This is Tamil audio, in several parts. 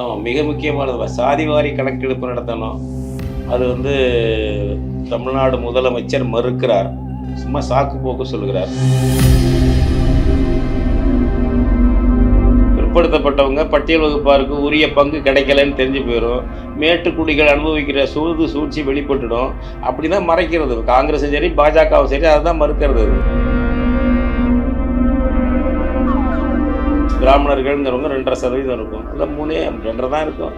ஆமாம் மிக முக்கியமானது. சாதிவாரி கணக்கெடுப்பு நடத்தணும். அது வந்து தமிழ்நாடு முதலமைச்சர் மறுக்கிறார். சும்மா சாக்கு போக்கு சொல்கிறார் பிற்படுத்தப்பட்டவங்க பட்டியல் வகுப்பாருக்கு உரிய பங்கு கிடைக்கலன்னு தெரிஞ்சு போயிடும் மேட்டுக்குடிகள் அனுபவிக்கிற சூது சூழ்ச்சி வெளிப்பட்டுடும். அப்படி தான் மறைக்கிறது. காங்கிரஸும் சரி பாஜகவும் சரி அதுதான் மறுக்கிறது. பிராமணர்கள்ங்கிறவங்க ரெண்டரை சதவீதம் இருக்கும். இல்லை மூணே ரெண்டரை தான் இருக்கும்.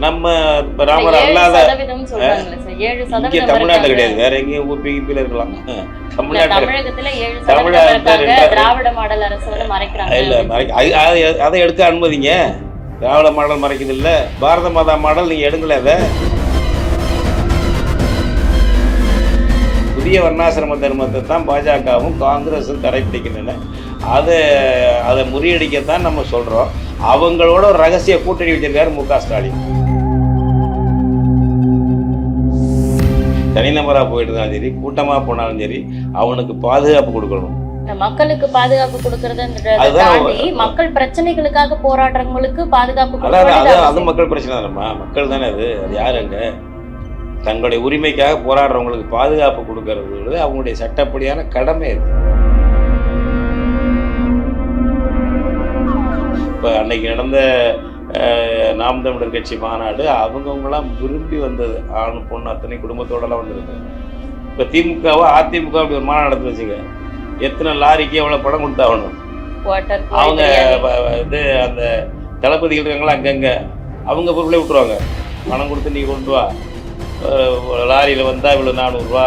நம்ம ஏழு அல்லாத இங்கே தமிழ்நாட்டில். கிடையாது. வேற எங்கேயும் ஊப்பி கிப்பியில் இருக்கலாம். தமிழ்நாட்டில் மறைக்கிறாங்க. இல்லை மறைக்க அது- அது- அதை எடுக்க அனுமதிங்க. திராவிட மாடல் மறைக்குது இல்லை. பாரத மாதா மாடல் நீங்கள் எடுங்களே அதை. புதிய வர்ணாசிரம தர்மத்தை தான் பாஜகவும் காங்கிரஸும் கடைபிடிக்கின்றன. அதை அதை முறியடிக்கத்தான் நம்ம சொல்கிறோம் அவங்களோட ஒரு ரகசிய கூட்டணி வச்சிருக்காரு மு க ஸ்டாலின். தனிநபராக போயிட்டு இருந்தாலும் சரி கூட்டமாக போனாலும் சரி அவனுக்கு பாதுகாப்பு கொடுக்கணும். மக்களுக்கு பாதுகாப்பு தாண்டி மக்கள் பிரச்சனைகளுக்காக போராடுறவங்களுக்கு பாதுகாப்பு கொடுக்கறது அது மக்கள் பிரச்சனை தானேம்மா மக்கள் தானே அது. அது யாருங்க தங்களுடைய உரிமைக்காக போராடுறவங்களுக்கு பாதுகாப்பு கொடுக்கறது அவங்களுடைய சட்டப்படியான கடமை அது. இப்போ அன்னைக்கு நடந்த நாம் தமிழர் கட்சி மாநாடு அவங்கவுங்களாம் விரும்பி வந்தது. ஆண் பொண்ணு அத்தனை குடும்பத்தோடலாம் வந்திருக்கு. இப்போ திமுகவோ அதிமுக அப்படி ஒரு மாநாடு நடத்தி வச்சுங்க எத்தனை லாரிக்கு எவ்வளோ படம் கொடுத்தாகணும்? அவங்க இது அந்த தளபதிகள் இருக்காங்களா அங்கங்கே. அவங்க பொருளே விட்டுருவாங்க. பணம் கொடுத்து நீ கொண்டு வா. லாரியில் வந்தால் இவ்வளோ நானூறுரூவா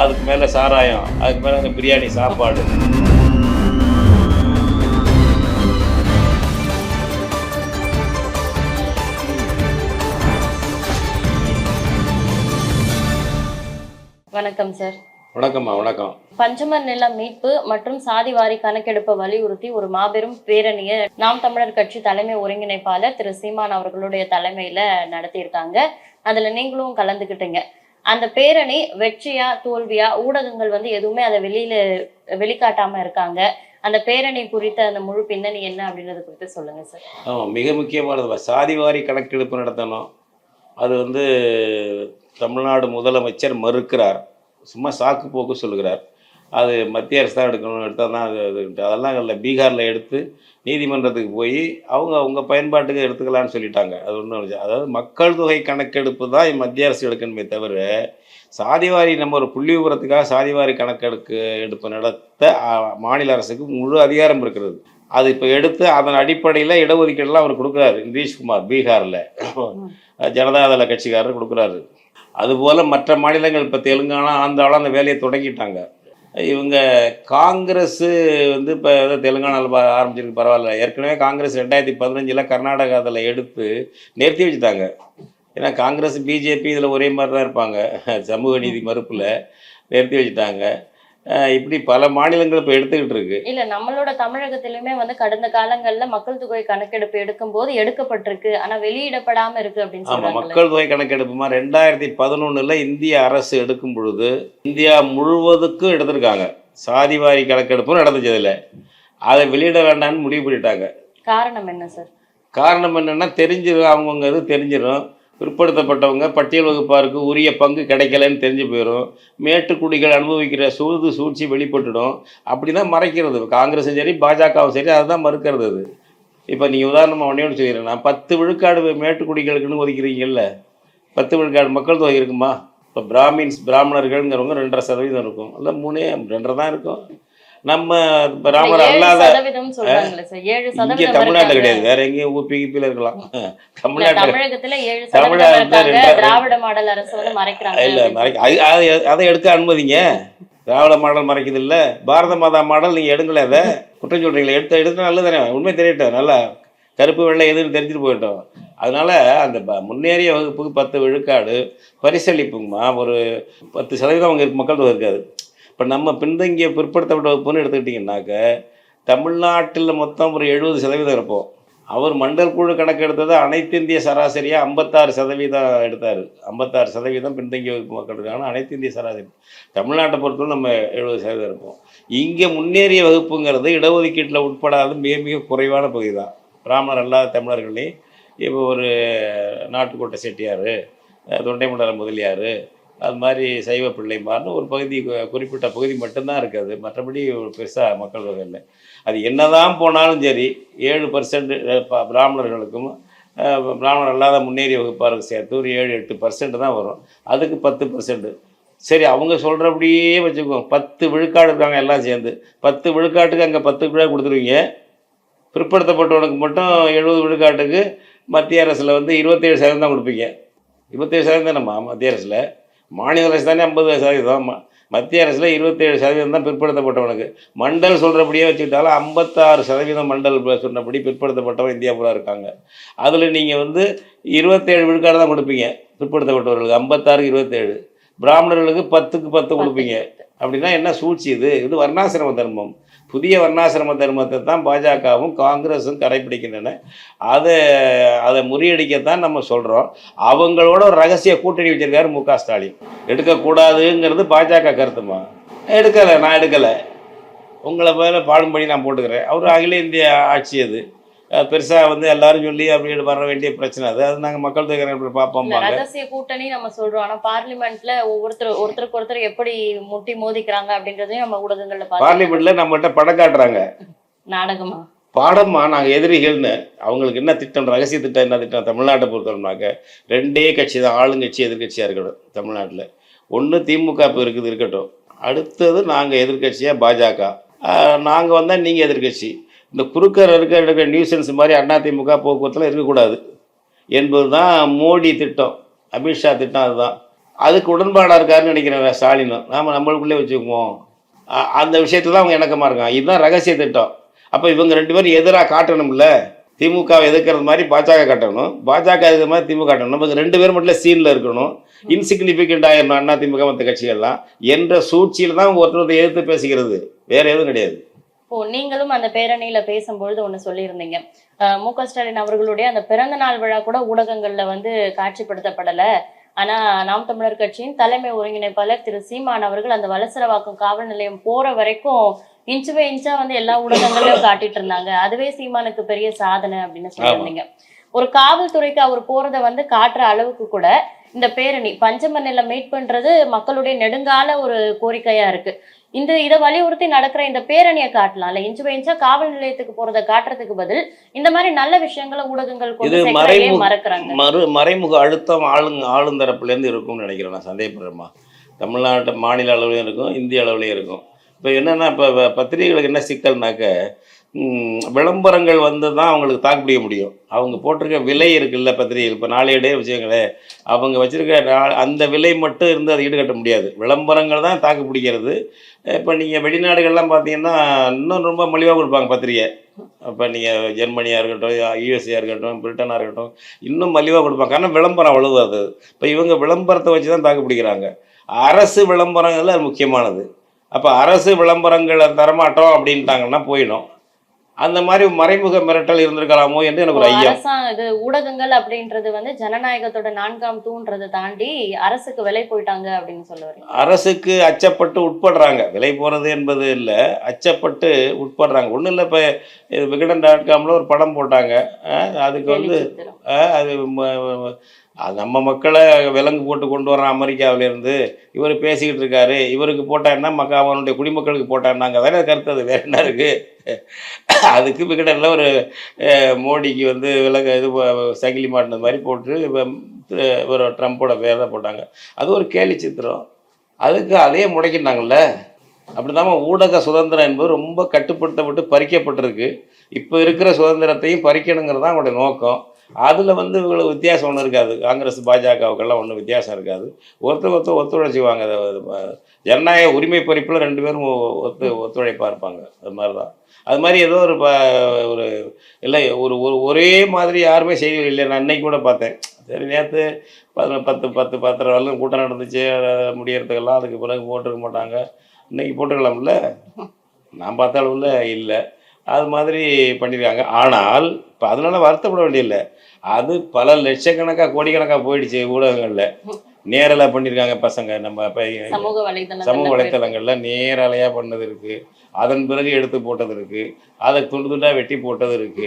அதுக்கு மேலே சாராயம் அதுக்கு மேலே அங்கே பிரியாணி சாப்பாடு. வணக்கம் சார் வணக்கம்மா வணக்கம். பஞ்சமர் நில மீட்பு மற்றும் சாதிவாரி கணக்கெடுப்பை வலியுறுத்தி ஒரு மாபெரும் பேரணியை நாம் தமிழர் கட்சி தலைமை ஒருங்கிணைப்பாளர் திரு சீமான் அவர்களுடைய தலைமையில நடத்தியிருக்காங்க. அதுல நீங்களும் கலந்துக்கிட்டீங்க அந்த பேரணி வெற்றியா தோல்வியா ஊடகங்கள் வந்து எதுவுமே அதை வெளியில வெளிக்காட்டாம இருக்காங்க. அந்த பேரணி குறித்த அந்த முழு பின்னணி என்ன அப்படின்றத குறித்து சொல்லுங்க சார் மிக முக்கியமானது சாதிவாரி கணக்கெடுப்பு நடத்தணும். அது வந்து தமிழ்நாடு முதலமைச்சர் மறுக்கிறார். சும்மா சாக்கு போக்கு சொல்லுகிறார். அது மத்திய அரசு தான் எடுக்கணும் எடுத்தால் தான் அது அது அதெல்லாம் இல்லை. பீகாரில் எடுத்து நீதிமன்றத்துக்கு போய் அவங்க அவங்க பயன்பாட்டுக்கு எடுத்துக்கலாம்னு சொல்லிட்டாங்க. அது ஒன்றும் அதாவது மக்கள் தொகை கணக்கெடுப்பு தான் மத்திய அரசு எடுக்கணுமே தவிர சாதிவாரி நம்ம ஒரு புள்ளி விவரத்துக்காக சாதிவாரி கணக்கெடுக்கு எடுப்பு நடத்த மாநில அரசுக்கு முழு அதிகாரம் இருக்கிறது. அது இப்போ எடுத்து அதன் அடிப்படையில் இடஒதுக்கீடுலாம் அவர் கொடுக்குறாரு. நிதிஷ்குமார் பீகாரில். ஜனதாதள கட்சிக்காரர் கொடுக்குறாரு. அதுபோல் மற்ற மாநிலங்கள் இப்போ தெலுங்கானா ஆந்திராலாம் அந்த வேலையை தொடங்கிட்டாங்க. இவங்க காங்கிரஸ் வந்து இப்போ எதாவது தெலுங்கானாவில் ஆரம்பிச்சிருக்கு பரவாயில்ல. ஏற்கனவே காங்கிரஸ் ரெண்டாயிரத்தி பதினஞ்சில் கர்நாடகாவில் எடுத்து நிறுத்தி வச்சுட்டாங்க. ஏன்னா காங்கிரஸ் பிஜேபி இதில் ஒரே மாதிரி தான் இருப்பாங்க. சமூக நீதி மறுப்பில் நிறுத்தி வச்சுட்டாங்க. இப்படி பல மாநிலங்கள் இப்போ எடுத்துக்கிட்டு இருக்கு. இல்ல நம்மளோட தமிழகத்திலுமே வந்து கடந்த காலங்கள்ல மக்கள் தொகை கணக்கெடுப்பு எடுக்கும்போது எடுக்கப்பட்டிருக்கு. ஆனா வெளியிடப்படாம இருக்கு அப்படின்னு சொல்றாங்க மக்கள் தொகை கணக்கெடுப்புமா ரெண்டாயிரத்தி பதினொன்றில் இந்திய அரசு எடுக்கும் பொழுது இந்தியா முழுவதுக்கும் எடுத்திருக்காங்க. சாதிவாரி கணக்கெடுப்பும் நடந்துச்சு அதில் அதை வெளியிட வேண்டாம்னு முடிவு பண்ணிட்டாங்க. காரணம் என்ன சார்? காரணம் என்னென்னா தெரிஞ்சிடும் அவங்கவுங்க இது தெரிஞ்சிடும் பிற்படுத்தப்பட்டவங்க பட்டியல் வகுப்பாருக்கு உரிய பங்கு கிடைக்கலன்னு தெரிஞ்சு போயிடும் மேட்டுக்குடிகள் அனுபவிக்கிற சூது சூழ்ச்சி வெளிப்பட்டுடும். அப்படி தான் மறைக்கிறது. காங்கிரஸும் சரி பாஜகவும் சரி அதுதான் மறுக்கிறது அது. இப்போ நீங்கள் உதாரணமாக ஒன்றே ஒன்று சொல்லிடுறேன். நான் பத்து விழுக்காடு மேட்டுக்குடிகளுக்குன்னு ஒதுக்கிறீங்கல்ல? பத்து விழுக்காடு மக்கள் தொகை இருக்குமா? இப்போ பிராமின்ஸ் பிராமணர்கள்ங்கிறவங்க ரெண்டரை சதவீதம் இருக்கும். இல்லை மூணே ரெண்டரை தான் இருக்கும். நம்ம ராமர் அல்லாத சொல்றாங்களே இங்கே தமிழ்நாட்டில். கிடையாது. வேற எங்கேயும் ஊப்பி கிப்பியில் இருக்கலாம். தமிழ்நாட்டில் தமிழ்நாட்டுல இல்லை மறைக்க அது எடுக்க அனுமதிங்க. திராவிட மாடல் மறைக்குது இல்லை. பாரத மாதா மாடல் நீங்கள் எடுங்களே அதை. குற்றம் சொல்கிறீங்களே எடுத்து எடுத்து நல்லது தானே. உண்மை தெரியட்டும். நல்லா கருப்பு வெள்ளை எதுன்னு தெரிஞ்சுட்டு போயிட்டோம் அதனால அந்த முன்னேறிய வகுப்புக்கு பத்து விழுக்காடு. பரிசளிப்புங்கம்மா. ஒரு பத்து சதவீதம் அவங்க மக்கள் தொகை இருக்காது. இப்போ நம்ம பின்தங்கிய பிற்படுத்தப்பட்ட வகுப்புன்னு எடுத்துக்கிட்டிங்கன்னாக்க தமிழ்நாட்டில் மொத்தம் ஒரு எழுபது சதவீதம் இருப்போம். அவர் மண்டல் குழு கணக்கு எடுத்தது அனைத்து இந்திய சராசரியாக ஐம்பத்தாறு சதவீதம் எடுத்தார். ஐம்பத்தாறு சதவீதம் பின்தங்கிய வகுப்பு மக்களுக்கான அனைத்து இந்திய சராசரி. தமிழ்நாட்டை பொறுத்தவரை நம்ம எழுபது சதவீதம் இருப்போம். இங்கே முன்னேறிய வகுப்புங்கிறது இடஒதுக்கீட்டில் உட்படாத மிக மிக குறைவான பகுதி தான் பிராமணர் அல்லாத தமிழர்களையும் இப்போ ஒரு நாட்டுக்கோட்டை செட்டியார் தொண்டைமண்டலம் முதலியார் அது மாதிரி சைவ பிள்ளைமார்னு ஒரு பகுதி குறிப்பிட்ட பகுதி மட்டும்தான் இருக்குது மற்றபடி பெருசாக மக்கள் தொகை இல்லை. அது என்னதான் போனாலும் சரி ஏழு பர்சன்ட் பிராமணர்களுக்கும் பிராமணர் அல்லாத முன்னேறிய வகுப்பாருக்கு சேர்த்து ஒரு ஏழு எட்டு பர்சன்ட் தான் வரும். அதுக்கு பத்து பர்சன்ட் சரி அவங்க சொல்கிறபடியே வச்சுக்கோங்க. பத்து விழுக்காடு இருக்காங்க எல்லாம் சேர்ந்து. பத்து விழுக்காட்டுக்கு அங்கே பத்து விழா கொடுத்துருவீங்க. பிற்படுத்தப்பட்டவனுக்கு மட்டும் எழுபது விழுக்காட்டுக்கு மத்திய அரசில் வந்து இருபத்தேழு சதவீதம் தான் கொடுப்பீங்க. இருபத்தேழு சதவீதம் நம்ம மத்திய அரசில்? மாநில அரசு தானே ஐம்பது சதவீதம் மத்திய அரசில் இருபத்தேழு சதவீதம் தான் பிற்படுத்தப்பட்டவனுக்கு. மண்டல் சொல்கிறபடியே வச்சுக்கிட்டாலும் ஐம்பத்தாறு சதவீதம் மண்டல் சொன்னபடி பிற்படுத்தப்பட்டவன் இந்தியா பூரா இருக்காங்க. அதில் நீங்கள் வந்து இருபத்தேழு விழுக்காடு தான் கொடுப்பீங்க பிற்படுத்தப்பட்டவர்களுக்கு. ஐம்பத்தாறு இருபத்தேழு. பிராமணர்களுக்கு பத்துக்கு பத்து கொடுப்பீங்க. அப்படின்னா என்ன சூழ்ச்சி இது? இது வர்ணாசிரம தர்மம். புதிய வர்ணாசிரம தர்மத்தை தான் பாஜகவும் காங்கிரஸும் கடைபிடிக்கின்றன அதை அதை முறியடிக்கத்தான் நம்ம சொல்கிறோம் அவங்களோட ஒரு ரகசிய கூட்டணி வச்சிருக்காரு மு க ஸ்டாலின். எடுக்கக்கூடாதுங்கிறது பாஜக கருத்துமா? எடுக்கலை நான் எடுக்கலை. உங்களை மேலே பாடும்படி நான் போட்டுக்கிறேன். அவர் அகில இந்திய ஆட்சி அது. பெருசாக வந்து எல்லாரும் சொல்லி அப்படி வர வேண்டிய பிரச்சனை. அது அது நாங்கள் மக்கள் தொகை பார்ப்போம்பாங்க ரகசிய கூட்டணி நம்ம சொல்றோம். ஆனா பார்லிமெண்ட்ல ஒவ்வொருத்தர் ஒருத்தருக்கு ஒருத்தர் எப்படி முட்டி மோதிக்கிறாங்க அப்படின்றதையும் நம்ம ஊடகங்கள்ல பார்த்து பார்லிமெண்ட்ல நம்மகிட்ட படம் காட்டுறாங்க. நாடகமா? பாடமா நாங்கள் எதிரிகள்னு. அவங்களுக்கு என்ன திட்டம் ரகசிய திட்டம் என்ன திட்டம்? தமிழ்நாட்டை பொறுத்தவரைனாக்க ரெண்டே கட்சி தான் ஆளுங்கட்சி எதிர்க்கட்சியாக இருக்கட்டும் தமிழ்நாட்டில். ஒன்று திமுக இப்போ இருக்குது இருக்கட்டும். அடுத்தது நாங்கள் எதிர்க்கட்சியாக பாஜக. நாங்கள் வந்தால் நீங்கள் எதிர்க்கட்சி இந்த குறுக்கர் இருக்க இருக்கிற நியூசன்ஸ் மாதிரி அதிமுக போக்குவரத்தில் இருக்கக்கூடாது என்பது தான் மோடி திட்டம் அமித்ஷா திட்டம் அதுதான். அதுக்கு உடன்பாடாக இருக்காருன்னு நினைக்கிறேன் ஸ்டாலினும் நாம் நம்மளுக்குள்ளே வச்சுக்குவோம். அந்த விஷயத்தில் தான் அவங்க இணக்கமாக இருக்காங்க. இதுதான் ரகசிய திட்டம். அப்போ இவங்க ரெண்டு பேரும் எதிராக காட்டணும்ல? திமுகவை எதிர்க்கிறது மாதிரி பாஜக காட்டணும். பாஜக எதிர்க்கிற மாதிரி திமுக காட்டணும். இவங்க ரெண்டு பேரும் மட்டும் சீனில் இருக்கணும். இன்சிக்னிஃபிகண்ட் ஆகிடணும் அண்ணா திமுக மற்ற கட்சிகள்லாம் என்ற சூழ்ச்சியில் தான் ஒருத்தர் எதிர்த்து பேசுகிறது வேற எதுவும் கிடையாது. இப்போ நீங்களும் அந்த பேரணியில பேசும்பொழுது ஒண்ணு சொல்லியிருந்தீங்க. மு க ஸ்டாலின் அவர்களுடைய அந்த பிறந்த நாள் விழா கூட ஊடகங்கள்ல வந்து காட்சிப்படுத்தப்படல. ஆனா நாம் தமிழர் கட்சியின் தலைமை ஒருங்கிணைப்பாளர் திரு சீமான் அவர்கள் அந்த வலசரவாக்கம் காவல் நிலையம் போற வரைக்கும் இன்ச்சு பை இன்ச்சா வந்து எல்லா ஊடகங்களையும் காட்டிட்டு இருந்தாங்க. அதுவே சீமானுக்கு பெரிய சாதனை அப்படின்னு சொல்லியிருந்தீங்க. ஒரு காவல்துறைக்கு அவர் போறத வந்து காட்டுற அளவுக்கு கூட இந்த பேரணி பஞ்சமண்ணில மீட் பண்றது மக்களுடைய நெடுங்கால ஒரு கோரிக்கையா இருக்கு. இந்த இதை வலியுறுத்தி நடக்கிற இந்த பேரணியை காட்டலாம்ல இன்ச்சு பை இன்ச்சா காவல் நிலையத்துக்கு போறதை காட்டுறதுக்கு பதில் இந்த மாதிரி நல்ல விஷயங்களை ஊடகங்கள் கொண்டு மறக்கிறாங்க? மறு மறைமுக அழுத்தம் ஆளுங்க ஆளுந்தரப்புலேருந்து இருக்கும்னு நினைக்கிறேன் நான் சந்தேகப்படுறேம்மா. தமிழ்நாட்டு மாநில அளவுலையும் இருக்கும் இந்திய அளவுலையும் இருக்கும். இப்போ என்னென்னா இப்போ பத்திரிகைகளுக்கு என்ன சிக்கல்னாக்க விளம்பரங்கள் வந்து தான் அவங்களுக்கு தாக்குப்பிடிக்க முடியும். அவங்க போட்டிருக்க விலை இருக்குல்ல பத்திரிகைகள் இப்போ நாளையடே விஷயங்களே அவங்க வச்சுருக்க அந்த விலை மட்டும் இருந்து அதை ஈடுகட்ட முடியாது. விளம்பரங்கள் தான் தாக்கு பிடிக்கிறது. இப்போ நீங்கள் வெளிநாடுகள்லாம் பார்த்தீங்கன்னா இன்னும் ரொம்ப மலிவாக கொடுப்பாங்க பத்திரிகை. இப்போ நீங்கள் ஜெர்மனியாக இருக்கட்டும் யூஎஸ்ஏ இருக்கட்டும் பிரிட்டனாக இருக்கட்டும் இன்னும் மலிவாக கொடுப்பாங்க. காரணம் விளம்பரம் அவ்வளவு அது. இப்போ இவங்க விளம்பரத்தை வச்சு தான் தாக்கு பிடிக்கிறாங்க. அரசு விளம்பரங்கள் அது முக்கியமானது. அப்போ அரசு விளம்பரங்களை தரமாட்டோம் அப்படின்ட்டாங்கன்னா போயிடும். அந்த மாதிரி மறைமுக மிரட்டல் இருந்திருக்கலாமோ என்று எனக்கு ஒரு அரசாங்க இது ஊடகங்கள் அப்படின்றது வந்து ஜனநாயகத்தோட நான்காம் தூண்றதை தாண்டி அரசுக்கு விலை போயிட்டாங்க அப்படின்னு சொல்ல வரீங்க அரசுக்கு அச்சப்பட்டு உட்படுறாங்க. விலை போகிறது என்பது இல்லை. அச்சப்பட்டு உட்படுறாங்க. ஒன்றும் இல்லை. இப்போ விகடன் டாட் காமில் ஒரு படம் போட்டாங்க. அதுக்கு வந்து அது அது நம்ம மக்களை விலங்கு போட்டு கொண்டு வரான் அமெரிக்காவிலேருந்து இவர் பேசிக்கிட்டு இருக்காரு. இவருக்கு போட்டால் என்ன? மக்க அவனுடைய குடிமக்களுக்கு போட்டான்னாங்க தானே கருத்து? அது வேற என்ன இருக்குது அதுக்கு விகடனில் ஒரு மோடிக்கு வந்து விலங்கு இது சங்கிலி மாட்டினது மாதிரி போட்டு இப்ப, ஒரு ட்ரம்ப்போட பேர் தான் போட்டாங்க. அது ஒரு கேலி சித்திரம். அதுக்கு அதையே முடக்கிட்டாங்கல்ல? அப்படிதாம்மா ஊடக சுதந்திரம் என்பது ரொம்ப கட்டுப்படுத்தப்பட்டு பறிக்கப்பட்டிருக்கு. இப்போ இருக்கிற சுதந்திரத்தையும் பறிக்கணுங்கிறது தான் அவங்களுடைய நோக்கம். அதில் வந்து இவங்களுக்கு வித்தியாசம் ஒன்றும் இருக்காது. காங்கிரஸ் பாஜகவுக்கெல்லாம் ஒன்றும் வித்தியாசம் இருக்காது. ஒருத்தர் ஒருத்தர் ஒத்துழைச்சிக்குவாங்க அது ஜனநாயக உரிமை பறிப்பில் ரெண்டு பேரும் ஒ- ஒத்து ஒத்துழைப்பாக இருப்பாங்க. அது மாதிரி தான் அது மாதிரி ஏதோ ஒரு ப ஒரு இல்லை ஒரு ஒரு ஒரே மாதிரி யாருமே செய்ய இல்லை நான் அன்னைக்கு கூட பார்த்தேன். சரி நேற்று பதின பத்து பத்து பத்தரை வரலும் கூட்டம் நடந்துச்சு. முடியறதுக்கெல்லாம் அதுக்கு பிறகு போட்டிருக்க மாட்டாங்க. இன்னைக்கு போட்டுக்கலாம்ல? நான் பார்த்த அளவில் இல்லை. அது மாதிரி பண்ணியிருக்காங்க ஆனால் இப்போ அதனால வருத்தப்பட வேண்டியதில்லை. அது பல லட்சக்கணக்காக கோடிக்கணக்காக போயிடுச்சு ஊடகங்களில். நேரலாக பண்ணியிருக்காங்க பசங்க. நம்ம சமூக வலைத்தளங்களில் நேரலையாக பண்ணது இருக்குது அதன் பிறகு எடுத்து போட்டது இருக்கு. அதை துண்டு துண்டாக வெட்டி போட்டது இருக்கு.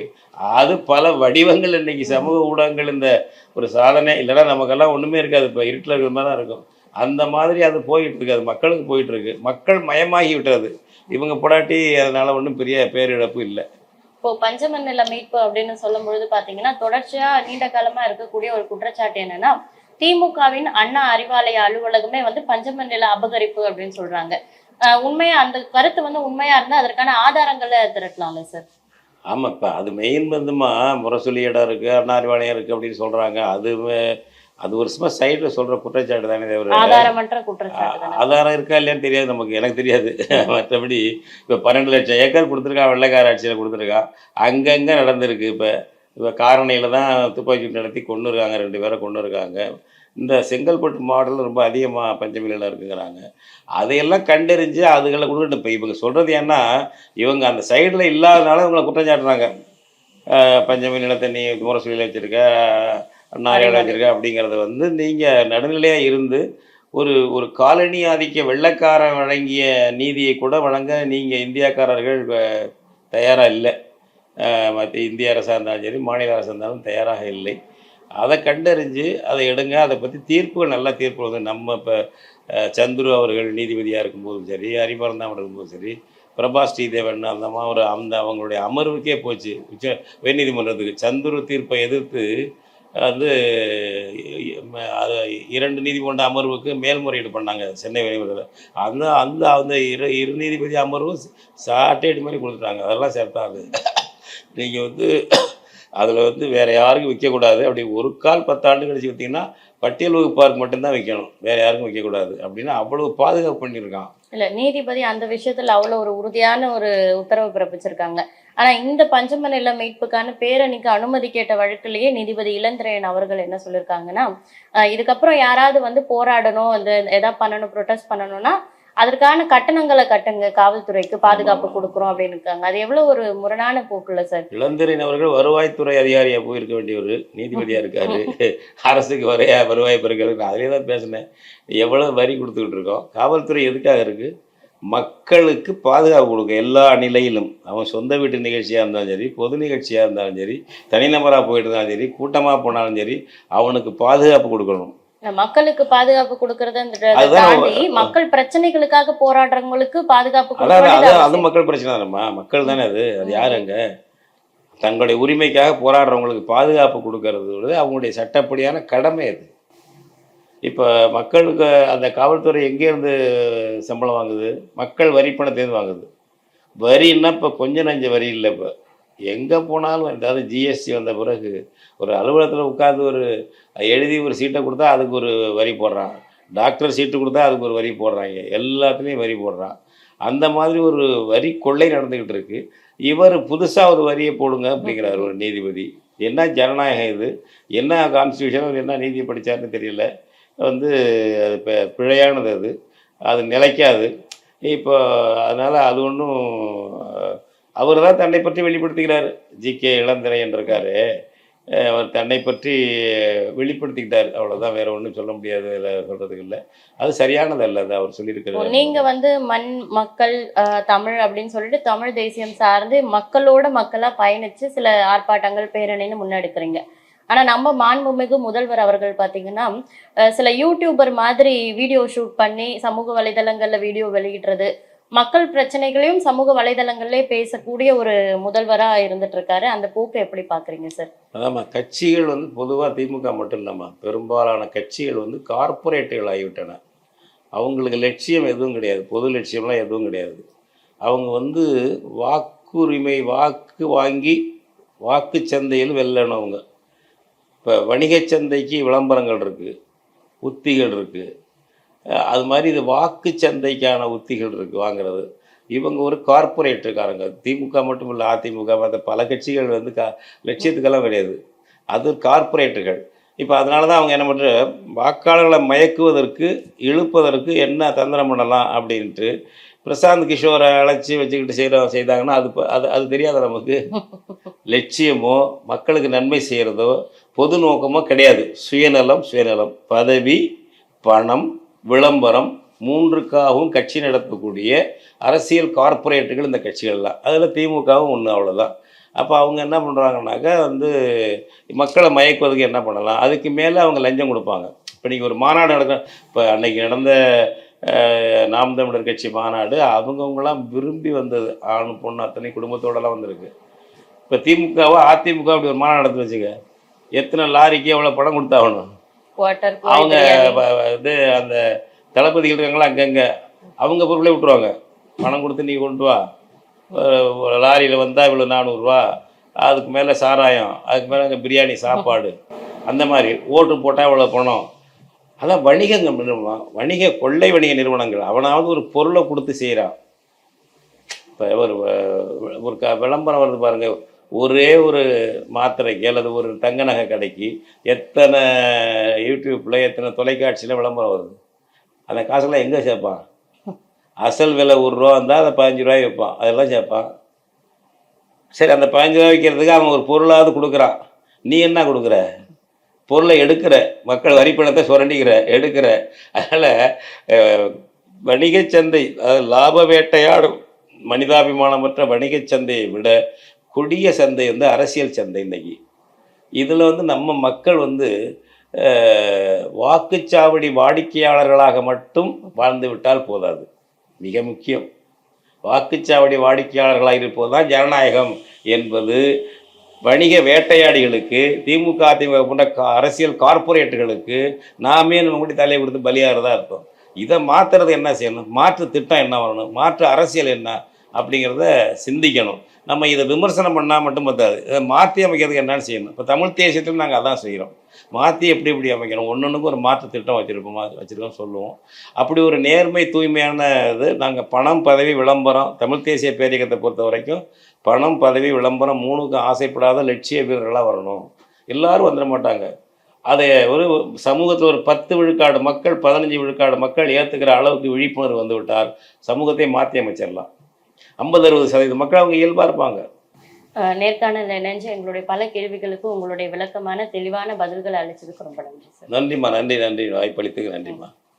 அது பல வடிவங்கள் இன்னைக்கு சமூக ஊடகங்கள் இந்த ஒரு சாதனை. இல்லைன்னா நமக்கெல்லாம் ஒன்றுமே இருக்காது. இப்போ இருட்டில் இருக்கிற மாதிரி தான் இருக்கும். அந்த மாதிரி அது போயிட்டு இருக்கு. அது மக்களுக்கு போயிட்டு இருக்கு. மக்கள் மயமாகி விட்டது. இவங்க போடாட்டி அதனால ஒன்றும் பெரிய பேரிழப்பு இல்லை. இப்போ பஞ்சமண்ணில மீட்பு அப்படின்னு சொல்லும் பொழுது பாத்தீங்கன்னா தொடர்ச்சியா நீண்ட காலமா இருக்கக்கூடிய ஒரு குற்றச்சாட்டு என்னன்னா திமுகவின் அண்ணா அறிவாலய அலுவலகமே வந்து பஞ்சமண்ணில அபகரிப்பு அப்படின்னு சொல்றாங்க. உண்மையா அந்த கருத்து வந்து உண்மையா இருந்தா அதற்கான ஆதாரங்களை திரட்டலாம்ல சார்? ஆமாம் இப்போ அது மெயின் வந்துமா முரசொலி இடம் இருக்குது அறிவாலயம் இருக்குது அப்படின்னு சொல்கிறாங்க அது அது ஒரு சும்மா சைடில் சொல்கிற குற்றச்சாட்டு தானே தவிர ஆதாரமற்ற குற்றச்சாட்டு ஆதாரம் இருக்கா இல்லையான்னு தெரியாது நமக்கு எனக்கு தெரியாது. மற்றபடி இப்போ பன்னெண்டு லட்சம் ஏக்கர் கொடுத்துருக்கான் வெள்ளைக்கார ஆட்சியில் கொடுத்துருக்கான் அங்கங்கே நடந்திருக்கு. இப்போ இப்போ காரணியில் தான் துப்பாக்கி நடத்தி கொண்டு இருக்காங்க ரெண்டு பேரை கொண்டு இருக்காங்க. இந்த செங்கல்பட்டு மாவட்டத்தில் ரொம்ப அதிகமாக பஞ்சமியில் இருக்குங்கிறாங்க. அதையெல்லாம் கண்டறிஞ்சு அதுகளை கொடுக்கட்டும் இப்போ இவங்க சொல்கிறது ஏன்னா இவங்க அந்த சைடில் இல்லாதனால இவங்களை குற்றம் சாட்டுறாங்க பஞ்சமி நிலத்தை நீ முரசொலியில் வச்சுருக்க அண்ணாரியில் வச்சுருக்க அப்படிங்கிறத வந்து நீங்கள் நடுநிலையாக இருந்து ஒரு ஒரு காலனி ஆதிக்க வெள்ளைக்காரன் வழங்கிய நீதியை கூட வழங்க நீங்கள் இந்தியாக்காரர்கள் தயாராக இல்லை. மற்ற இந்திய அரசாக இருந்தாலும் சரி மாநில அரசாக இருந்தாலும் தயாராக இல்லை. அதை கண்டறிஞ்சு அதை எடுங்க. அதை பற்றி தீர்ப்புகள் நல்ல தீர்ப்பு வந்து நம்ம இப்போ சந்துரு அவர்கள் நீதிபதியாக இருக்கும்போதும் சரி ஹரிபரந்தாமன் இருக்கும்போதும் சரி பிரபா ஸ்ரீதேவன் அந்த மா- ஒரு அந்த அவங்களுடைய அமர்வுக்கே போச்சு. உச்ச உயர்நீதிமன்றத்துக்கு. சந்துரு தீர்ப்பை எதிர்த்து வந்து அது இரண்டு நீதிமன்ற அமர்வுக்கு மேல்முறையீடு பண்ணாங்க சென்னை உயர்நீதிமன்றத்தில் அந்த அந்த அந்த இரு இரு நீதிபதி அமர்வும் சாட்டேடு மாதிரி கொடுத்துட்டாங்க. அதெல்லாம் சேர்த்தாது நீங்கள் வந்து அதில் வந்து வேறு யாருக்கும் விற்கக்கூடாது அப்படி ஒரு கால் பத்தாண்டு கழிச்சு விற்றிங்கன்னா பட்டியல் வகுப்பாருக்கு மட்டும்தான் விற்கணும் வேறு யாருக்கும் விற்கக்கூடாது அப்படின்னு அவ்வளவு பாதுகாப்பு பண்ணியிருக்கான். இல்ல நீதிபதி அந்த விஷயத்துல அவ்வளவு ஒரு உறுதியான ஒரு உத்தரவு பிறப்பிச்சிருக்காங்க. ஆனா இந்த பஞ்சம நில மீட்புக்கான பேரணிக்கு அனுமதி கேட்ட வழக்கிலேயே நீதிபதி இளந்திரையன் அவர்கள் என்ன சொல்லியிருக்காங்கன்னா இதுக்கப்புறம் யாராவது வந்து போராடணும் இந்த எதாவது பண்ணணும் ப்ரொட்டஸ்ட் பண்ணணும்னா அதற்கான கட்டணங்களை கட்டுங்க காவல்துறைக்கு பாதுகாப்பு கொடுக்குறோம் அப்படின்னு இருக்காங்க. அது எவ்வளவு ஒரு முரணான போக்குல சார்? இளந்திரன் அவர்கள் வருவாய்த்துறை அதிகாரியாக போயிருக்க வேண்டியவர் நீதிபதியாக இருக்காரு. அரசுக்கு வரைய வருவாய் பெருக்கிறது நான் அதிலே தான் பேசினேன். எவ்வளோ வரி கொடுத்துக்கிட்டு இருக்கோம். காவல்துறை எதுக்காக இருக்குது மக்களுக்கு பாதுகாப்பு கொடுக்க எல்லா நிலையிலும். அவன் சொந்த வீட்டு நிகழ்ச்சியாக இருந்தாலும் சரி பொது நிகழ்ச்சியாக இருந்தாலும் சரி தனிநபராக போயிட்டு இருந்தாலும் சரி கூட்டமாக போனாலும் சரி அவனுக்கு பாதுகாப்பு கொடுக்கணும். மக்களுக்கு பாதுகாப்பு அதுதான் தாண்டி மக்கள் பிரச்சனைகளுக்காக போராடுறவங்களுக்கு பாதுகாப்பு அது கொடுக்கறது. மக்கள் பிரச்சனை தானேம்மா. மக்கள் தானே அது. அது யாருங்க தங்களுடைய உரிமைக்காக போராடுறவங்களுக்கு பாதுகாப்பு கொடுக்கறது அவங்களுடைய சட்டப்படியான கடமை அது. இப்போ மக்களுக்கு அந்த காவல்துறை எங்கேருந்து சம்பளம் வாங்குது? மக்கள் வரி பணத்தேருந்து வாங்குது? வரின்னா இப்போ கொஞ்சம் நஞ்ச வரி இல்லை இப்போ. எங்கே போனாலும் அதாவது ஜிஎஸ்டி வந்த பிறகு ஒரு அலுவலகத்தில் உட்காந்து ஒரு எழுதி ஒரு சீட்டை கொடுத்தா அதுக்கு ஒரு வரி போடுறான். டாக்டர் சீட்டு கொடுத்தா அதுக்கு ஒரு வரி போடுறாங்க. எல்லாத்துலேயும் வரி போடுறான். அந்த மாதிரி ஒரு வரி கொள்ளை நடந்துக்கிட்டு இருக்கு. இவர் புதுசாக ஒரு வரியை போடுங்க அப்படிங்கிறார் ஒரு நீதிபதி. என்ன ஜனநாயகம் இது? என்ன கான்ஸ்டியூஷன் அவர் என்ன நீதி படித்தாருன்னு தெரியல. வந்து அது பி- பிழையானது அது. அது நிலைக்காது. இப்போ அதனால் அது ஒன்றும் அவர் தான் தன்னை பற்றி வெளிப்படுத்திக்கிறார் ஜி கே இளந்திரையன் இருக்காரு அவர் தன்னை பற்றி வெளிப்படுத்திக்கிட்டார். அவ்வளோதான் வேற ஒன்றும் சொல்ல முடியாது சொல்றதுக்கு இல்லை. அது சரியானது அல்ல அது அவர் சொல்லியிருக்கிறார் நீங்க வந்து மண் மக்கள் தமிழ் அப்படின்னு சொல்லிட்டு தமிழ் தேசியம் சார்ந்து மக்களோட மக்களா பயணிச்சு சில ஆர்ப்பாட்டங்கள் பேரணின்னு முன்னெடுக்கிறீங்க. ஆனா நம்ம மாண்புமிகு முதல்வர் அவர்கள் பாத்தீங்கன்னா சில யூடியூபர் மாதிரி வீடியோ ஷூட் பண்ணி சமூக வலைதளங்கள்ல வீடியோ வெளியிடுறது மக்கள் பிரச்சனைகளையும் சமூக வலைதளங்கள்லேயே பேசக்கூடிய ஒரு முதல்வரா இருந்துட்டு இருக்காரு அந்த போக்கு எப்படி பாக்குறீங்க சார்? அதாம்மா கட்சிகள் வந்து பொதுவாக திமுக மட்டும் இல்லாமல் பெரும்பாலான கட்சிகள் வந்து கார்ப்பரேட்டுகள் ஆகிவிட்டன. அவங்களுக்கு லட்சியம் எதுவும் கிடையாது. பொது லட்சியம்லாம் எதுவும் கிடையாது. அவங்க வந்து வாக்குரிமை வாக்கு வாங்கி வாக்கு சந்தையில் வெல்லணும் அவங்க. இப்போ வணிகச் சந்தைக்கு விளம்பரங்கள் இருக்குது உத்திகள் இருக்குது அது மாதிரி இது வாக்கு சந்தைக்கான உத்திகள் இருக்குது வாங்குறது. இவங்க ஒரு கார்ப்பரேட்டுக்காரங்க திமுக மட்டும் இல்லை அதிமுக மற்ற பல கட்சிகள் வந்து கா லட்சியத்துக்கெல்லாம் கிடையாது. அது கார்ப்பரேட்டுகள் இப்போ அதனால தான் அவங்க என்ன பண்ணுற வாக்காளர்களை மயக்குவதற்கு இழுப்பதற்கு என்ன தந்திரம் பண்ணலாம் அப்படின்ட்டு பிரசாந்த் கிஷோரை அழைச்சி வச்சுக்கிட்டு செய்கிற செய்தாங்கன்னா அது அது அது தெரியாத நமக்கு? லட்சியமோ மக்களுக்கு நன்மை செய்கிறதோ பொது நோக்கமோ கிடையாது. சுயநலம் சுயநலம். பதவி பணம் விளம்பரம் மூன்றுக்காகவும் கட்சி நடத்தக்கூடிய அரசியல் கார்ப்பரேட்டுகள் இந்த கட்சிகள்லாம். அதில் திமுகவும் ஒன்று அவ்வளோதான் அப்போ அவங்க என்ன பண்ணுறாங்கனாக்கா வந்து மக்களை மயக்குவதுக்கு என்ன பண்ணலாம்? அதுக்கு மேலே அவங்க லஞ்சம் கொடுப்பாங்க. இப்போ நீங்கள் ஒரு மாநாடு நடக்க இப்போ அன்னைக்கு நடந்த நாம் தமிழர் கட்சி மாநாடு அவங்கவுங்களாம் விரும்பி வந்தது. ஆணு பொண்ணு அத்தனை குடும்பத்தோடலாம் வந்திருக்கு. இப்போ திமுகவோ அதிமுக அப்படி ஒரு மாநாடு நடத்து வச்சுக்க? எத்தனை லாரிக்கு எவ்வளோ பணம் கொடுத்தாகணும்? குவார்டர் அவங்க இது அந்த தளபதிகள் இருக்காங்களா அங்கங்கே அவங்க பொருளே விட்டுருவாங்க. பணம் கொடுத்து நீ கொண்டு வா. லாரியில் வந்தால் இவ்வளோ நானூறுரூவா அதுக்கு மேலே சாராயம் அதுக்கு மேலே அங்கே பிரியாணி சாப்பாடு. அந்த மாதிரி ஓட்டு போட்டால் இவ்வளோ பணம். அதான் வணிகங்க நிறுவனம் வணிக கொள்ளை வணிக நிறுவனங்கள். அவனாவது ஒரு பொருளை கொடுத்து செய்கிறான் இப்போ ஒரு ஒரு க விளம்பரம் வருது பாருங்க. ஒரே ஒரு மாத்திரைக்கு அல்லது ஒரு தங்க நகை கடைக்கு எத்தனை யூடியூப்பில் எத்தனை தொலைக்காட்சியில் விளம்பரம் வருது? அந்த காசெல்லாம் எங்கே சேர்ப்பான்? அசல் விலை ஒரு ரூபா இருந்தால் அதை பதினஞ்சு ரூபாய் வைப்பான் அதெல்லாம் சேர்ப்பான். சரி அந்த பதினஞ்சு ரூபாய் வைக்கிறதுக்கு அவன் ஒரு பொருளாவது கொடுக்குறான். நீ என்ன கொடுக்குற? பொருளை எடுக்கிற. மக்கள் வரிப்பணத்தை சுரண்டிக்கிற எடுக்கிற. அதனால் வணிகச் சந்தை அதாவது லாப வேட்டையாடும் மனிதாபிமானமற்ற வணிகச் சந்தையை விட கொடிய சந்தை வந்து அரசியல் சந்தை இன்னைக்கு. இதில் வந்து நம்ம மக்கள் வந்து வாக்குச்சாவடி வாடிக்கையாளர்களாக மட்டும் வாழ்ந்து விட்டால் போதாது. மிக முக்கியம். வாக்குச்சாவடி வாடிக்கையாளர்களாக இருப்பது தான் ஜனநாயகம் என்பது. வணிக வேட்டையாடிகளுக்கு திமுக அதிமுக போன்ற அரசியல் கார்ப்பரேட்டுகளுக்கு நாமே நம்ம கூட தலையை கொடுத்து பலியாகிறதா இருக்கும் இதை மாற்றுறது என்ன செய்யணும்? மாற்று திட்டம் என்ன வரணும்? மாற்று அரசியல் என்ன? அப்படிங்கிறத சிந்திக்கணும். நம்ம இதை விமர்சனம் பண்ணால் மட்டும் பத்தாது. இதை மாற்றி அமைக்கிறதுக்கு என்னென்னு செய்யணும். இப்போ தமிழ் தேசியத்தில் நாங்கள் அதான் செய்கிறோம் மாற்றி எப்படி எப்படி அமைக்கணும்? ஒன்னொன்றுக்கு ஒரு மாற்று திட்டம் வச்சுருப்போம்? வச்சுருக்கோம் சொல்லுவோம். அப்படி ஒரு நேர்மை தூய்மையான இது நாங்கள் பணம் பதவி விளம்பரம் தமிழ் தேசிய பேரியக்கத்தை பொறுத்த வரைக்கும் பணம் பதவி விளம்பரம் மூணுக்கும் ஆசைப்படாத லட்சிய வீரர்களாக வரணும். எல்லாரும் வந்துட மாட்டாங்க. அதை ஒரு சமூகத்தில் ஒரு பத்து விழுக்காடு மக்கள் பதினஞ்சு விழுக்காடு மக்கள் ஏற்றுக்கிற அளவுக்கு விழிப்புணர்வு வந்துவிட்டால் சமூகத்தை மாற்றி அமைச்சிடலாம். ஐம்பது அறுபது சதவீத மக்கள் அவங்க இயல்பாக இருப்பாங்க. அஹ் நேர்காணல்ல இணைஞ்சு எங்களுடைய பல கேள்விகளுக்கு உங்களுடைய விளக்கமான தெளிவான பதில்களை அளிச்சதுக்கு ரொம்ப நன்றி நன்றிம்மா நன்றி நன்றி. வாய்ப்பளித்துக்கு நன்றிம்மா.